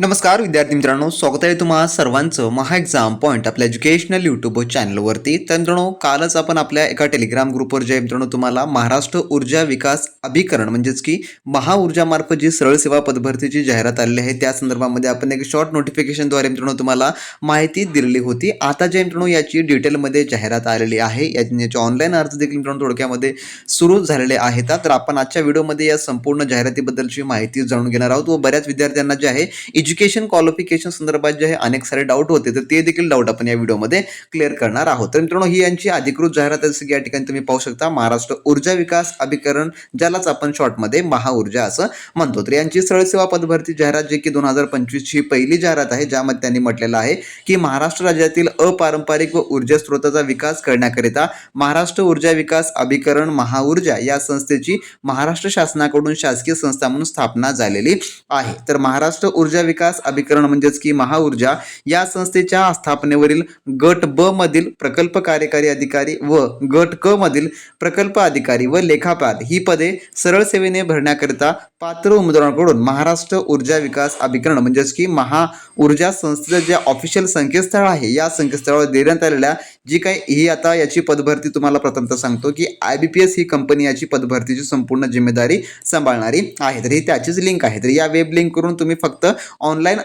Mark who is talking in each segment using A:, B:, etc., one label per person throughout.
A: नमस्कार विद्यार्थी मित्रांनो. स्वागत आहे तुम्हा सर्वांचं महा एक्झाम पॉईंट आपल्या एज्युकेशनल यूट्यूब चॅनलवरती तर मित्रांनो कालच आपण आपल्या एका टेलिग्राम ग्रुपवर जे मित्रांनो तुम्हाला महाराष्ट्र ऊर्जा विकास अभिकरण म्हणजेच की महाऊर्जामार्फत जी सरळ सेवा पदभरतीची जाहिरात आलेली आहे त्या संदर्भामध्ये आपण एक शॉर्ट नोटिफिकेशनद्वारे मित्रांनो तुम्हाला माहिती दिलेली होती. आता जे मित्रांनो याची डिटेलमध्ये जाहिरात आलेली आहे. याचे ऑनलाईन अर्ज देखील मित्रांनो थोडक्यामध्ये सुरू झालेले आहेत. तर आपण आजच्या व्हिडिओमध्ये या संपूर्ण जाहिरातीबद्दलची माहिती जाणून घेणार आहोत व बऱ्याच विद्यार्थ्यांना जे आहे एज्युकेशन क्वालिफिकेशन संदर्भात जे आहे अनेक सारे डाऊट होते तर ते देखील डाऊट आपण या व्हिडिओमध्ये क्लिअर करणार आहोत. तर मित्रांनो ही यांची अधिकृत जाहिरात जसं की या ठिकाणी तुम्ही पाहू शकता महाराष्ट्र ऊर्जा विकास अभिकरण ज्यालाच आपण शॉर्टमध्ये महाऊर्जा असं म्हणतो. तर यांची सरळ सेवा पदभरती जाहिरात जे की दोन हजार पंचवीसची पहिली जाहिरात आहे ज्यामध्ये त्यांनी म्हटलेलं आहे की महाराष्ट्र राज्यातील अपारंपरिक व ऊर्जा स्रोताचा विकास करण्याकरिता महाराष्ट्र ऊर्जा विकास अभिकरण महाऊर्जा या संस्थेची महाराष्ट्र शासनाकडून शासकीय संस्था म्हणून स्थापना झालेली आहे. तर महाराष्ट्र ऊर्जा विकास अभिकरण म्हणजेच की महाऊर्जा या संस्थेच्या स्थापनेवरील गट ब मधील प्रकल्प कार्यकारी अधिकारी व गट क मधील प्रकल्प अधिकारी व लेखापाल ही पदे सरळ सेवेने भरण्याकरिता पात्र उमेदवारांकडून महाराष्ट्र ऊर्जा विकास अभिकरण म्हणजेच की महा ऊर्जा संस्थेचं जे ऑफिशियल संकेतस्थळ आहे या संकेतस्थळावर देण्यात आलेल्या जी काही ही आता याची पदभरती तुम्हाला प्रथमतः सांगतो की आय बी पी एस ही कंपनी याची पदभरतीची संपूर्ण जिम्मेदारी सांभाळणारी आहे. तर ही त्याचीच लिंक आहे. तर या वेब लिंकवरून तुम्ही फक्त ऑनलाईन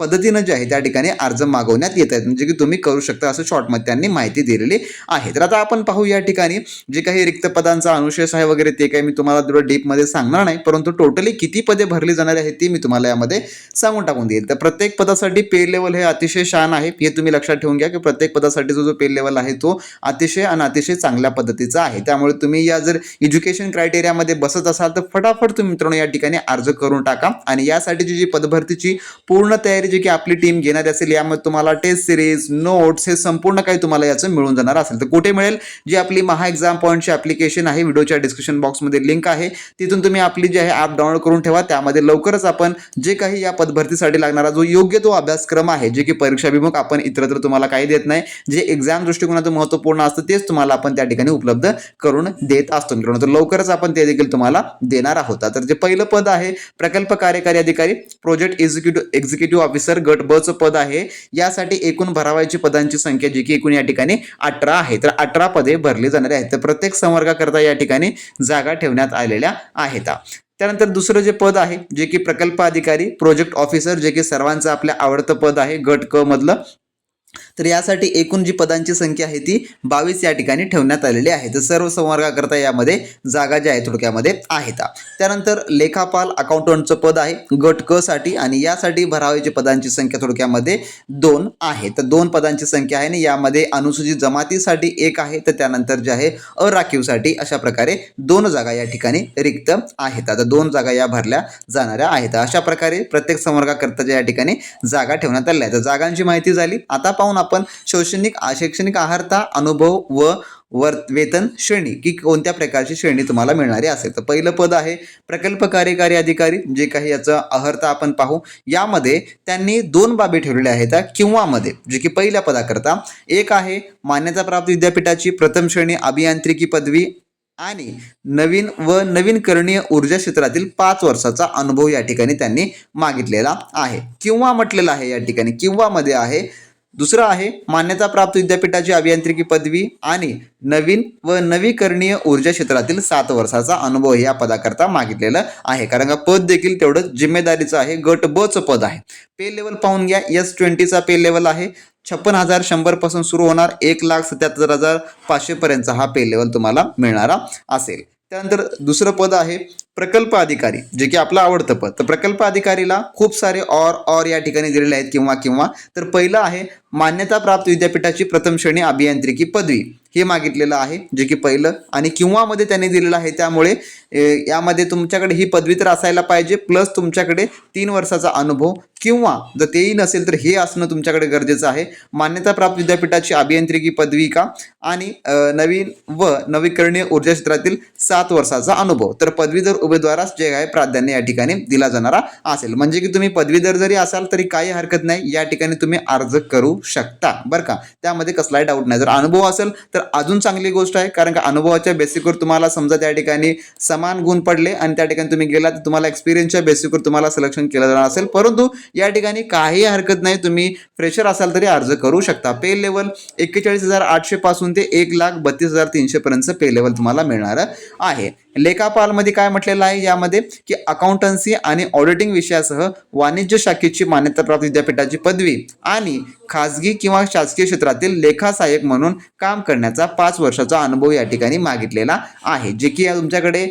A: पद्धतीनं जे आहे त्या ठिकाणी अर्ज मागवण्यात येत आहेत. म्हणजे की तुम्ही करू शकता असं शॉर्टमध्ये त्यांनी माहिती दिलेली आहे. तर आता आपण पाहू या ठिकाणी जे काही रिक्त पदांचा अनुशेष आहे वगैरे ते काही मी तुम्हाला थोडं डीपमध्ये सांगणार नाही परंतु टोटली किती पदे भरली जाणार आहेत ती मी तुम्हाला यामध्ये सांगून टाकून देईल. तर प्रत्येक पदासाठी पे लेवल हे अतिशय शान आहे. हे तुम्ही लक्षात ठेवून घ्या की प्रत्येक पदासाठी जो जो पे लेवल आहे तो अतिशय आणि अतिशय चांगल्या पद्धतीचा आहे. त्यामुळे तुम्ही या जर एज्युकेशन क्रायटेरियामध्ये बसत असाल तर फटाफट तुम्ही मित्रांनो या ठिकाणी अर्ज करून टाका. आणि यासाठीची जी पदभरतीची पूर्ण तयारी जी की आपली टीम घेणार असेल यामध्ये तुम्हाला टेस्ट सिरीज नोट्स हे संपूर्ण काही तुम्हाला याचं मिळून जाणार असेल. तर कुठे मिळेल? जी आपली महा एक्झाम पॉईंटची ॲप्लिकेशन आहे व्हिडिओच्या डिस्क्रिप्शन बॉक्समध्ये लिंक आहे. तिथून तुम्ही आपली जी आहे ॲप डाउनलोड करून ठेवा. त्यामध्ये लवकरच आपण जे काही या पदभरतीसाठी लागणारा जो योग्य तो अभ्यासक्रम आहे जे की परीक्षाभिमुख आपण इतरत्र तुम्हाला काही देत नाही जे एक्झाम दृष्टिकोनातून महत्त्वपूर्ण असतं तेच तुम्हाला आपण त्या ठिकाणी उपलब्ध करून देत असतो मित्रांनो. तर लवकरच आपण ते देखील तुम्हाला देणार आहोत. तर जे पहिलं पद आहे प्रकल्प कार्यकारी अधिकारी प्रोजेक्ट एक्झिक्युटिव्ह एक्झिक्युटिव्ह ऑफिसर गट ब चं पद आहे. यासाठी एकूण भरावायची पदांची संख्या जी की एकूण या ठिकाणी अठरा आहे. तर अठरा पदे भरली जाणारी आहेत. तर प्रत्येक संवर्गाकरता या ठिकाणी जागा ठेवण्यात आलेल्या आहेत. त्यानंतर दुसरं जे पद आहे जे की प्रकल्प अधिकारी प्रोजेक्ट ऑफिसर जे की सर्वांचं आपल्या आवडतं पद आहे गट क मधलं. तर यासाठी एकूण जी पदांची संख्या आहे ती बावीस या ठिकाणी ठेवण्यात आलेली आहे. तर सर्व संवर्गाकरता यामध्ये जागा ज्या आहे थोडक्यामध्ये आहेत. त्यानंतर लेखापाल अकाउंटंटचं पद आहे गट क साठी आणि यासाठी भरावायची पदांची संख्या थोडक्यामध्ये दोन आहे. तर दोन पदांची संख्या आहे आणि यामध्ये अनुसूचित जमातीसाठी एक आहे तर त्यानंतर जे आहे अराखीवसाठी अशा प्रकारे दोन जागा या ठिकाणी रिक्त आहेत. आता दोन जागा या भरल्या जाणाऱ्या आहेत. अशा प्रकारे प्रत्येक संवर्गाकरताच्या या ठिकाणी जागा ठेवण्यात आल्या आहेत. तर जागांची माहिती झाली. आता पाहून आपण शैक्षणिक शैक्षणिक आहारता अनुभव व वर वेतन श्रेणी की कोणत्या प्रकारची श्रेणी तुम्हाला मिळणारी असेल. तर पहिलं पद आहे प्रकल्प कार्यकारी अधिकारी जे काही याचं अहर्ता आपण पाहू. यामध्ये त्यांनी दोन बाबी ठेवलेल्या आहेत किंवा मध्ये जे की पहिल्या पदाकरता. एक आहे मान्यताप्राप्त विद्यापीठाची प्रथम श्रेणी अभियांत्रिकी पदवी आणि नवीन व नवीनकरणीय ऊर्जा क्षेत्रातील पाच वर्षाचा अनुभव या ठिकाणी त्यांनी मागितलेला आहे. किंवा म्हटलेला आहे या ठिकाणी किंवा मध्ये आहे दुसरं आहे मान्यताप्राप्त विद्यापीठाची अभियांत्रिकी पदवी आणि नवीन व नवीकरणीय ऊर्जा क्षेत्रातील सात वर्षाचा अनुभव या पदाकरता मागितलेलं आहे. कारण का पद देखील तेवढं जिम्मेदारीचं आहे गट बचं पद आहे. पे लेवल पाहून घ्या एस ट्वेंटीचा पे लेवल आहे. छप्पन हजार शंभरपासून सुरू होणार एक लाख सत्याहत्तर हजार पाचशेपर्यंतचा हा पे लेवल तुम्हाला मिळणारा असेल. त्यानंतर दुसरं पद आहे प्रकल्प अधिकारी जे की आपलं आवडतं पद. तर प्रकल्प अधिकारीला खूप सारे ऑर ऑर या ठिकाणी दिलेले आहेत किंवा किंवा. तर पहिलं आहे मान्यताप्राप्त विद्यापीठाची प्रथम श्रेणी अभियांत्रिकी पदवी. हे मागितलेलं आहे जे की पहिलं. आणि किंवामध्ये त्यांनी दिलेलं आहे त्यामुळे यामध्ये तुमच्याकडे ही पदवी तर असायला पाहिजे प्लस तुमच्याकडे तीन वर्षाचा अनुभव किंवा जर तेही नसेल तर हे असणं तुमच्याकडे गरजेचं आहे. मान्यताप्राप्त विद्यापीठाची अभियांत्रिकी पदवी का आणि नवीन व नवीकरणीय ऊर्जा क्षेत्रातील सात वर्षाचा अनुभव. तर पदवीधर उमेदवारास जे आहे प्राधान्य या ठिकाणी दिला जाणारा असेल. म्हणजे की तुम्ही पदवीधर जरी असाल तरी काही हरकत नाही. या ठिकाणी तुम्ही अर्ज करू शकता. बरं का? त्यामध्ये कसलाही डाऊट नाही. जर अनुभव असेल तर अजून चांगली गोष्ट आहे. कारण का अनुभवाच्या बेसिकवर तुम्हाला समजा त्या ठिकाणी समान गुण पडले आणि त्या ठिकाणी तुम्ही गेला तर तुम्हाला एक्सपिरियन्सच्या बेसिकवर तुम्हाला सिलेक्शन केलं जाणार असेल. परंतु या ठिकाणी काही हरकत नाही. तुम्ही फ्रेशर असाल तरी अर्ज करू शकता. पे लेवल एक्केचाळीस हजार आठशे पासून ते एक लाख बत्तीस हजार तीनशे पर्यंत पे लेवल तुम्हाला मिळणार आहे. लेखापालमध्ये काय म्हटलेलं आहे? यामध्ये की अकाउंटन्सी आणि ऑडिटिंग विषयासह वाणिज्य शाखेची मान्यताप्राप्त विद्यापीठाची पदवी आणि खाजगी किंवा शासकीय क्षेत्रातील लेखा सहाय्यक म्हणून काम करण्याचा पाच वर्षाचा अनुभव या ठिकाणी मागितलेला आहे. जे की तुमच्याकडे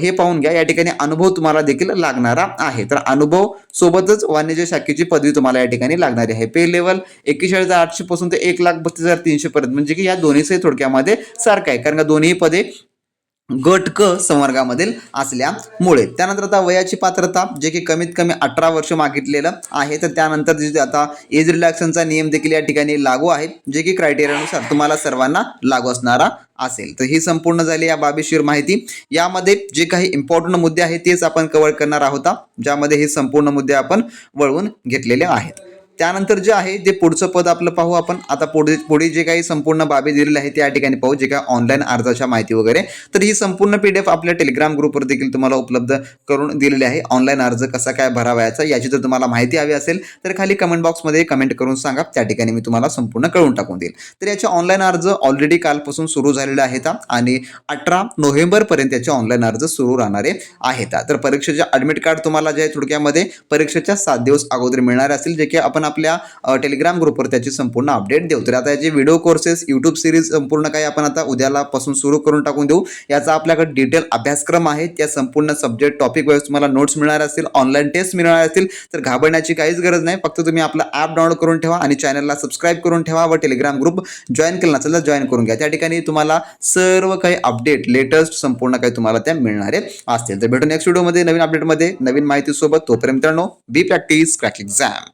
A: हे पाहून घ्या. या ठिकाणी अनुभव तुम्हाला देखील लागणारा आहे. तर अनुभव सोबतच वाणिज्य शाखेची पदवी तुम्हाला या ठिकाणी लागणारी आहे. पे लेवल एकेचाळीस हजार आठशे पासून ते एक लाख बत्तीस हजार तीनशे पर्यंत. म्हणजे की या दोन्हीचे थोडक्यामध्ये सारखं आहे. कारण का दोन्ही पदे गट क संवर्गामधील असल्यामुळे. त्यानंतर आता वयाची पात्रता जे की कमीत कमी अठरा वर्ष मागितलेलं आहे तर त्यानंतर जे आता एज रिलॅक्शनचा नियम देखील या ठिकाणी लागू आहे जे की क्रायटेरियानुसार तुम्हाला सर्वांना लागू असणारा असेल. तर ही संपूर्ण झाली या बाबीशीर माहिती. यामध्ये जे काही इम्पॉर्टंट मुद्दे आहेत तेच आपण कव्हर करणार आहोत ज्यामध्ये हे संपूर्ण मुद्दे आपण वळवून घेतलेले आहेत. त्यानंतर जे आहे ते पुढचं पद आपलं पाहू आपण. आता पुढे पुढे जे काही संपूर्ण बाबी दिलेले आहे त्या ठिकाणी पाहू. जे काही ऑनलाईन अर्जाच्या माहिती वगैरे. तर ही संपूर्ण पी डी एफ आपल्या टेलिग्राम ग्रुपवर देखील तुम्हाला उपलब्ध करून दिलेली आहे. ऑनलाईन अर्ज कसा काय भरावायचा याची जर तुम्हाला माहिती हवी असेल तर खाली कमेंट बॉक्समध्ये कमेंट करून सांगा. त्या ठिकाणी मी तुम्हाला संपूर्ण कळून टाकून देईल. तर याचे ऑनलाईन अर्ज ऑलरेडी कालपासून सुरू झालेले आहेत आणि अठरा नोव्हेंबरपर्यंत याचे ऑनलाईन अर्ज सुरू राहणारे आहेत तर परीक्षेचे ॲडमिट कार्ड तुम्हाला जे आहे थोडक्यामध्ये परीक्षेच्या सात दिवस अगोदर मिळणार असेल जे की आपण आपल्या टेलिग्राम ग्रुपवर त्याची संपूर्ण अपडेट देऊ. तर आता याचे व्हिडिओ कोर्सेस यूट्यूब सिरीज संपूर्ण काही आपण आता उद्याला पासून सुरू करून टाकून देऊ. याचा आपल्याकडे डिटेल अभ्यासक्रम आहे. त्या संपूर्ण सब्जेक्ट टॉपिक वाईज तुम्हाला नोट्स मिळणार असतील ऑनलाईन टेस्ट मिळणार असतील. तर घाबरण्याची काहीच गरज नाही. फक्त तुम्ही आपला ॲप डाउनलोड करून ठेवा आणि चॅनलला सबस्क्राईब करून ठेवा व टेलिग्राम ग्रुप जॉईन केला नसेल तर जॉईन करून घ्या. त्या ठिकाणी तुम्हाला सर्व काही अपडेट लेटेस्ट संपूर्ण काही तुम्हाला त्या मिळणारे असतील. तर भेटू नेक्स्ट व्हिडिओमध्ये नवीन अपडेटमध्ये नवीन माहितीसोबत. तोपर्यंत मित्रांनो बी प्रॅक्टिस क्रॅक एक्झाम